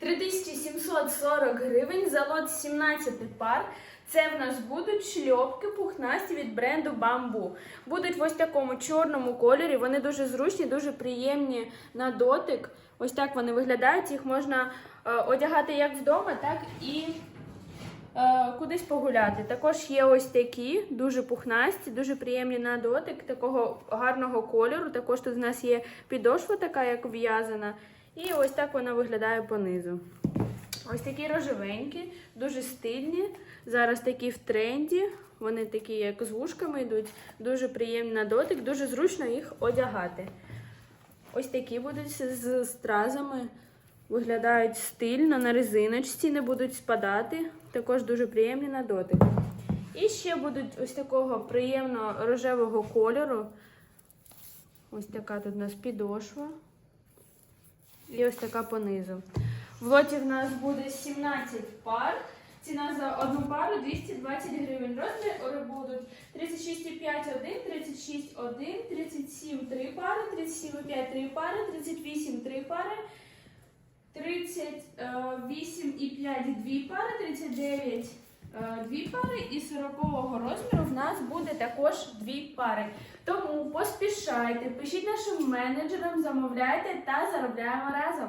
3740 гривень за лот 17 пар. Це в нас будуть шльопки пухнасті від бренду Бамбу. Будуть в ось такому чорному кольорі. Вони дуже зручні, дуже приємні на дотик. Ось так вони виглядають. Їх можна е, одягати як вдома, так і кудись погуляти. Також є ось такі, дуже пухнасті, дуже приємні на дотик, такого гарного кольору. Також тут у нас є підошва, така як в'язана. І ось так вона виглядає понизу. Ось такі рожевенькі, дуже стильні. Зараз такі в тренді. Вони такі, як з вушками йдуть, дуже приємні на дотик, дуже зручно їх одягати. Ось такі будуть з стразами. Виглядають стильно на резиночці, не будуть спадати. Також дуже приємні на дотик. І ще будуть ось такого приємно рожевого кольору. Ось така тут у нас підошва. І ось така понизу. В лоті в нас буде 17 пар. Ціна за одну пару 220 гривень. Розміри будуть 36,5 один, 36 один, 37 3 пари, 37,5 3 пари, 38 3 пари, 38,5 2 пари, 39 е, дві пари і 40 розміру в нас буде також дві пари. Тому поспішайте, пишіть нашим менеджерам, замовляйте та заробляємо разом.